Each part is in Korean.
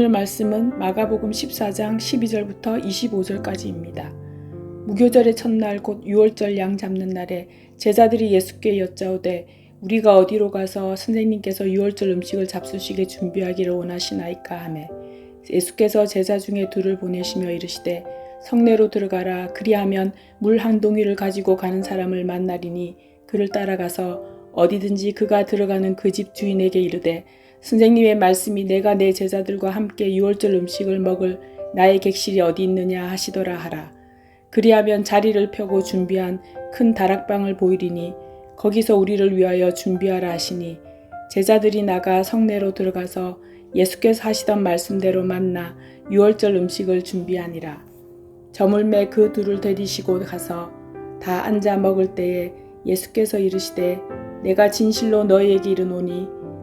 오늘 말씀은 마가복음 14장 12절부터 25절까지입니다. 무교절의 첫날 곧 6월절 양 잡는 날에 제자들이 예수께 여짜오되 우리가 어디로 가서 선생님께서 6월절 음식을 잡수시게 준비하기를 원하시나이까 하매 예수께서 제자 중에 둘을 보내시며 이르시되 성내로 들어가라 그리하면 물 한 동이를 가지고 가는 사람을 만나리니 그를 따라가서 어디든지 그가 들어가는 그 집 주인에게 이르되 선생님의 말씀이 내가 내 제자들과 함께 유월절 음식을 먹을 나의 객실이 어디 있느냐 하시더라 하라. 그리하면 자리를 펴고 준비한 큰 다락방을 보이리니 거기서 우리를 위하여 준비하라 하시니 제자들이 나가 성내로 들어가서 예수께서 하시던 말씀대로 만나 유월절 음식을 준비하니라. 저물매 그 둘을 데리시고 가서 다 앉아 먹을 때에 예수께서 이르시되 내가 진실로 너희에게 이르노니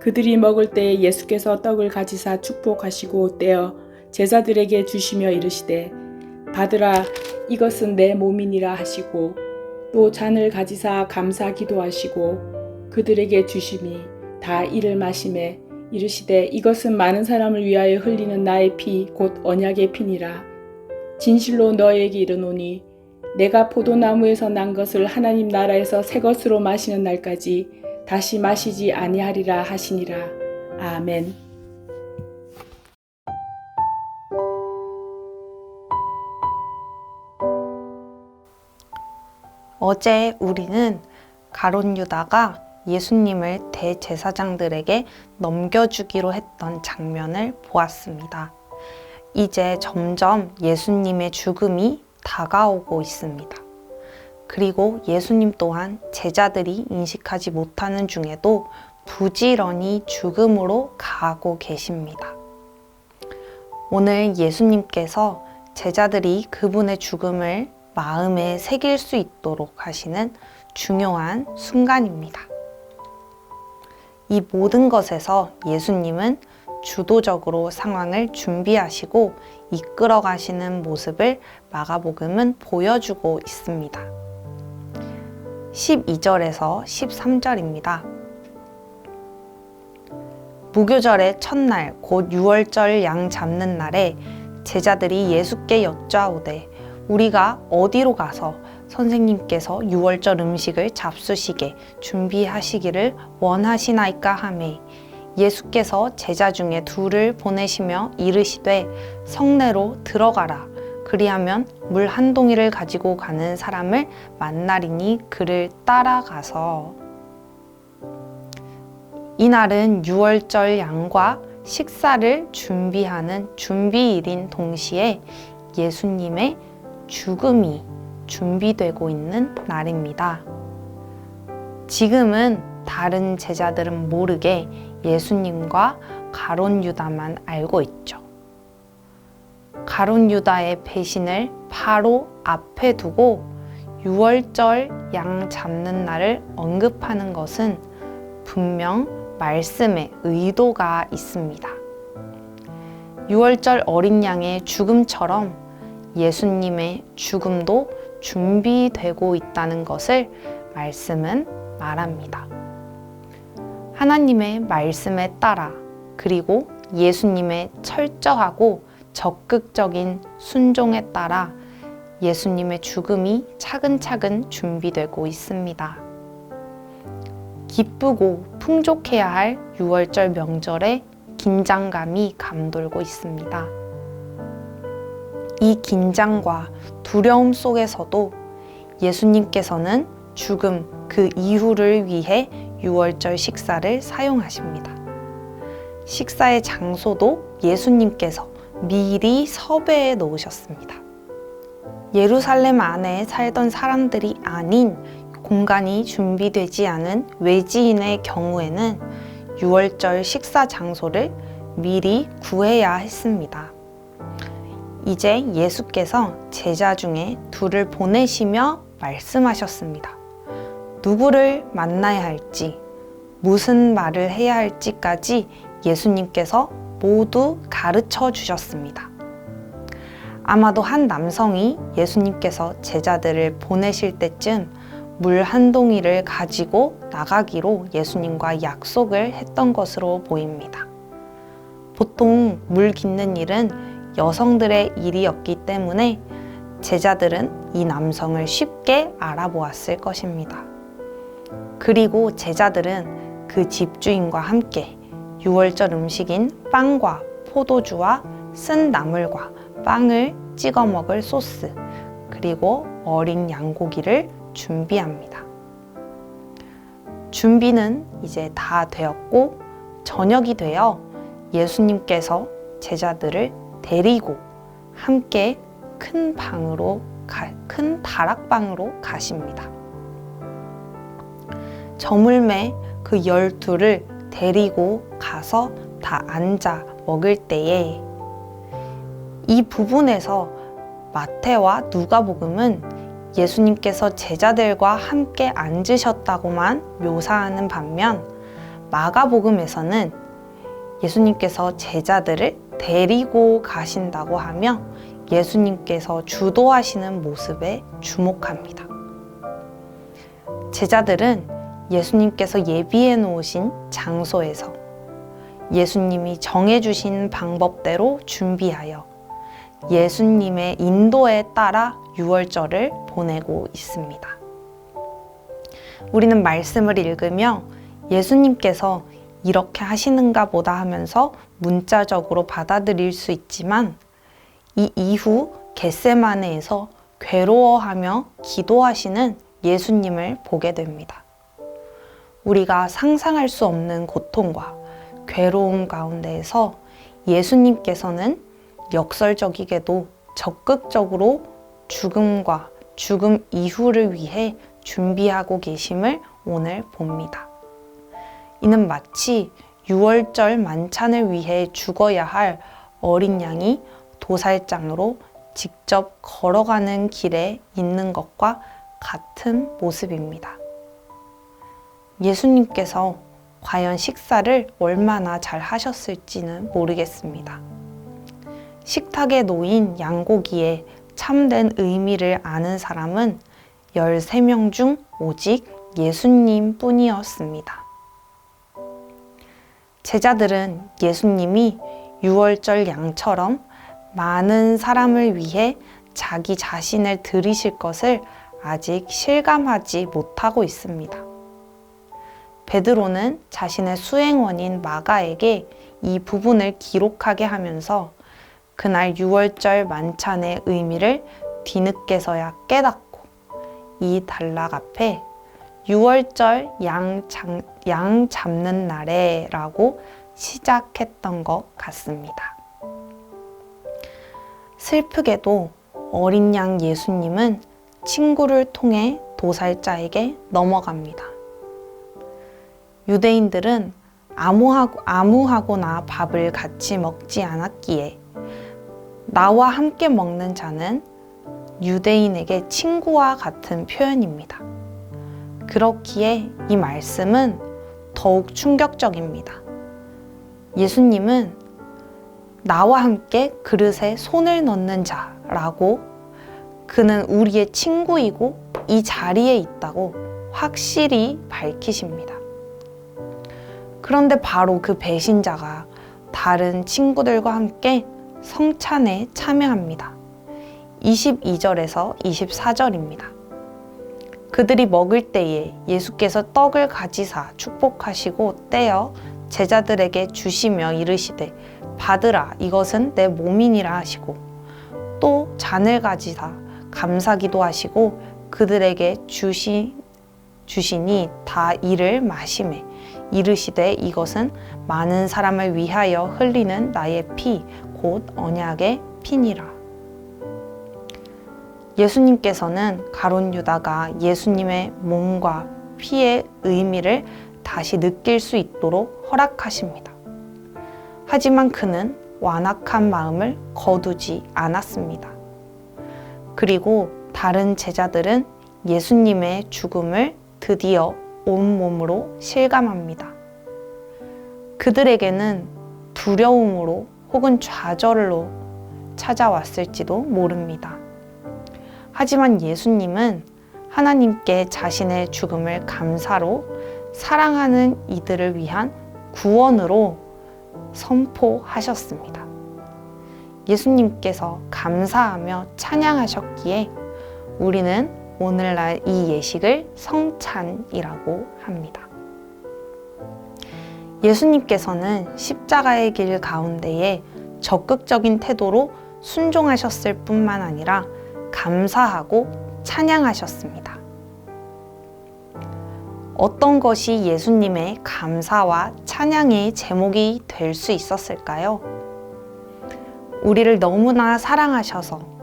그들이 먹을 때에 예수께서 떡을 가지사 축복하시고 떼어 제자들에게 주시며 이르시되 받으라 이것은 내 몸이니라 하시고 또 잔을 가지사 감사 기도하시고 그들에게 주심이 다 이를 마심에 이르시되 이것은 많은 사람을 위하여 흘리는 나의 피 곧 언약의 피니라. 진실로 너에게 이르노니 내가 포도나무에서 난 것을 하나님 나라에서 새 것으로 마시는 날까지 다시 마시지 아니하리라 하시니라 아멘. 어제 우리는 가론 유다가 예수님을 대제사장들에게 넘겨주기로 했던 장면을 보았습니다. 이제 점점 예수님의 죽음이 다가오고 있습니다. 그리고 예수님 또한 제자들이 인식하지 못하는 중에도 부지런히 죽음으로 가고 계십니다. 오늘 예수님께서 제자들이 그분의 죽음을 마음에 새길 수 있도록 하시는 중요한 순간입니다. 이 모든 것에서 예수님은 주도적으로 상황을 준비하시고 이끌어 가시는 모습을 마가복음은 보여주고 있습니다. 12절에서 13절입니다. 무교절의 첫날 곧 6월절 양 잡는 날에 제자들이 예수께 여짜오되 우리가 어디로 가서 선생님께서 6월절 음식을 잡수시게 준비하시기를 원하시나이까 하매 예수께서 제자 중에 둘을 보내시며 이르시되 성내로 들어가라. 그리하면 물 한 동이를 가지고 가는 사람을 만나리니 그를 따라가서 이날은 6월절 양과 식사를 준비하는 준비일인 동시에 예수님의 죽음이 준비되고 있는 날입니다. 지금은 다른 제자들은 모르게 예수님과 가론 유다만 알고 있죠. 가론 유다의 배신을 바로 앞에 두고 6월절 양 잡는 날을 언급하는 것은 분명 말씀에 의도가 있습니다. 6월절 어린 양의 죽음처럼 예수님의 죽음도 준비되고 있다는 것을 말씀은 말합니다. 하나님의 말씀에 따라 그리고 예수님의 철저하고 적극적인 순종에 따라 예수님의 죽음이 차근차근 준비되고 있습니다. 기쁘고 풍족해야 할 6월절 명절에 긴장감이 감돌고 있습니다. 이 긴장과 두려움 속에서도 예수님께서는 죽음 그 이후를 위해 6월절 식사를 사용하십니다. 식사의 장소도 예수님께서 미리 섭외해 놓으셨습니다. 예루살렘 안에 살던 사람들이 아닌 공간이 준비되지 않은 외지인의 경우에는 6월절 식사 장소를 미리 구해야 했습니다. 이제 예수께서 제자 중에 둘을 보내시며 말씀하셨습니다. 누구를 만나야 할지, 무슨 말을 해야 할지까지 예수님께서 모두 가르쳐 주셨습니다. 아마도 한 남성이 예수님께서 제자들을 보내실 때쯤 물 한 동이를 가지고 나가기로 예수님과 약속을 했던 것으로 보입니다. 보통 물 깃는 일은 여성들의 일이었기 때문에 제자들은 이 남성을 쉽게 알아보았을 것입니다. 그리고 제자들은 그 집주인과 함께 유월절 음식인 빵과 포도주와 쓴 나물과 빵을 찍어 먹을 소스, 그리고 어린 양고기를 준비합니다. 준비는 이제 다 되었고, 저녁이 되어 예수님께서 제자들을 데리고 함께 큰 방으로, 가, 큰 다락방으로 가십니다. 저물매 그 열두를 데리고 가서 다 앉아 먹을 때에 이 부분에서 마태와 누가복음은 예수님께서 제자들과 함께 앉으셨다고만 묘사하는 반면 마가복음에서는 예수님께서 제자들을 데리고 가신다고 하며 예수님께서 주도하시는 모습에 주목합니다. 제자들은 예수님께서 예비해 놓으신 장소에서 예수님이 정해주신 방법대로 준비하여 예수님의 인도에 따라 유월절을 보내고 있습니다. 우리는 말씀을 읽으며 예수님께서 이렇게 하시는가 보다 하면서 문자적으로 받아들일 수 있지만 이 이후 겟세마네에서 괴로워하며 기도하시는 예수님을 보게 됩니다. 우리가 상상할 수 없는 고통과 괴로움 가운데에서 예수님께서는 역설적이게도 적극적으로 죽음과 죽음 이후를 위해 준비하고 계심을 오늘 봅니다. 이는 마치 6월절 만찬을 위해 죽어야 할 어린 양이 도살장으로 직접 걸어가는 길에 있는 것과 같은 모습입니다. 예수님께서 과연 식사를 얼마나 잘 하셨을지는 모르겠습니다. 식탁에 놓인 양고기에 참된 의미를 아는 사람은 13명 중 오직 예수님 뿐이었습니다. 제자들은 예수님이 6월절 양처럼 많은 사람을 위해 자기 자신을 들이실 것을 아직 실감하지 못하고 있습니다. 베드로는 자신의 수행원인 마가에게 이 부분을 기록하게 하면서 그날 6월절 만찬의 의미를 뒤늦게서야 깨닫고 이 단락 앞에 6월절 양, 장, 양 잡는 날에 라고 시작했던 것 같습니다. 슬프게도 어린 양 예수님은 친구를 통해 도살자에게 넘어갑니다. 유대인들은 아무하고, 아무하고나 밥을 같이 먹지 않았기에 나와 함께 먹는 자는 유대인에게 친구와 같은 표현입니다. 그렇기에 이 말씀은 더욱 충격적입니다. 예수님은 나와 함께 그릇에 손을 넣는 자라고 그는 우리의 친구이고 이 자리에 있다고 확실히 밝히십니다. 그런데 바로 그 배신자가 다른 친구들과 함께 성찬에 참여합니다. 22절에서 24절입니다. 그들이 먹을 때에 예수께서 떡을 가지사 축복하시고 떼어 제자들에게 주시며 이르시되 받으라 이것은 내 몸이니라 하시고 또 잔을 가지사 감사기도 하시고 그들에게 주시 주시니 다 이를 마심에 이르시되 이것은 많은 사람을 위하여 흘리는 나의 피 곧 언약의 피니라. 예수님께서는 가론 유다가 예수님의 몸과 피의 의미를 다시 느낄 수 있도록 허락하십니다. 하지만 그는 완악한 마음을 거두지 않았습니다. 그리고 다른 제자들은 예수님의 죽음을 드디어 온몸으로 실감합니다. 그들에게는 두려움으로 혹은 좌절로 찾아왔을지도 모릅니다. 하지만 예수님은 하나님께 자신의 죽음을 감사로 사랑하는 이들을 위한 구원으로 선포하셨습니다. 예수님께서 감사하며 찬양하셨기에 우리는 오늘날 이 예식을 성찬이라고 합니다. 예수님께서는 십자가의 길 가운데에 적극적인 태도로 순종하셨을 뿐만 아니라 감사하고 찬양하셨습니다. 어떤 것이 예수님의 감사와 찬양의 제목이 될 수 있었을까요? 우리를 너무나 사랑하셔서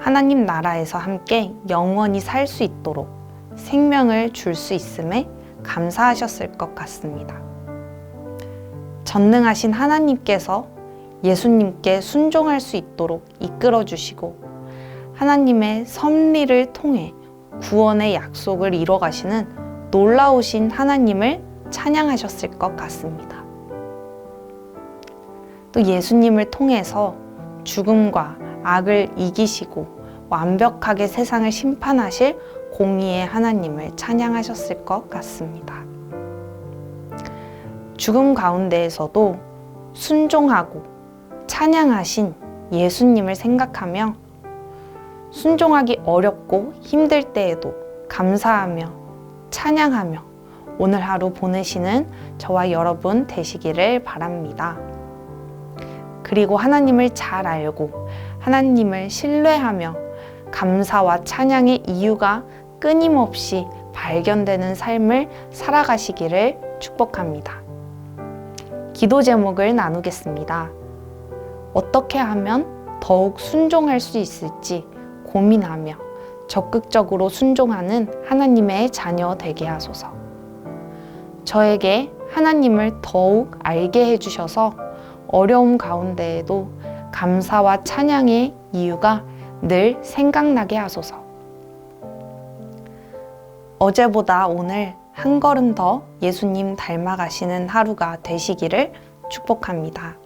하나님 나라에서 함께 영원히 살 수 있도록 생명을 줄 수 있음에 감사하셨을 것 같습니다. 전능하신 하나님께서 예수님께 순종할 수 있도록 이끌어 주시고 하나님의 섭리를 통해 구원의 약속을 이뤄 가시는 놀라우신 하나님을 찬양하셨을 것 같습니다. 또 예수님을 통해서 죽음과 악을 이기시고 완벽하게 세상을 심판하실 공의의 하나님을 찬양하셨을 것 같습니다. 죽음 가운데에서도 순종하고 찬양하신 예수님을 생각하며 순종하기 어렵고 힘들 때에도 감사하며 찬양하며 오늘 하루 보내시는 저와 여러분 되시기를 바랍니다. 그리고 하나님을 잘 알고 하나님을 신뢰하며 감사와 찬양의 이유가 끊임없이 발견되는 삶을 살아가시기를 축복합니다. 기도 제목을 나누겠습니다. 어떻게 하면 더욱 순종할 수 있을지 고민하며 적극적으로 순종하는 하나님의 자녀 되게 하소서. 저에게 하나님을 더욱 알게 해주셔서 어려움 가운데에도 감사와 찬양의 이유가 늘 생각나게 하소서. 어제보다 오늘 한 걸음 더 예수님 닮아가시는 하루가 되시기를 축복합니다.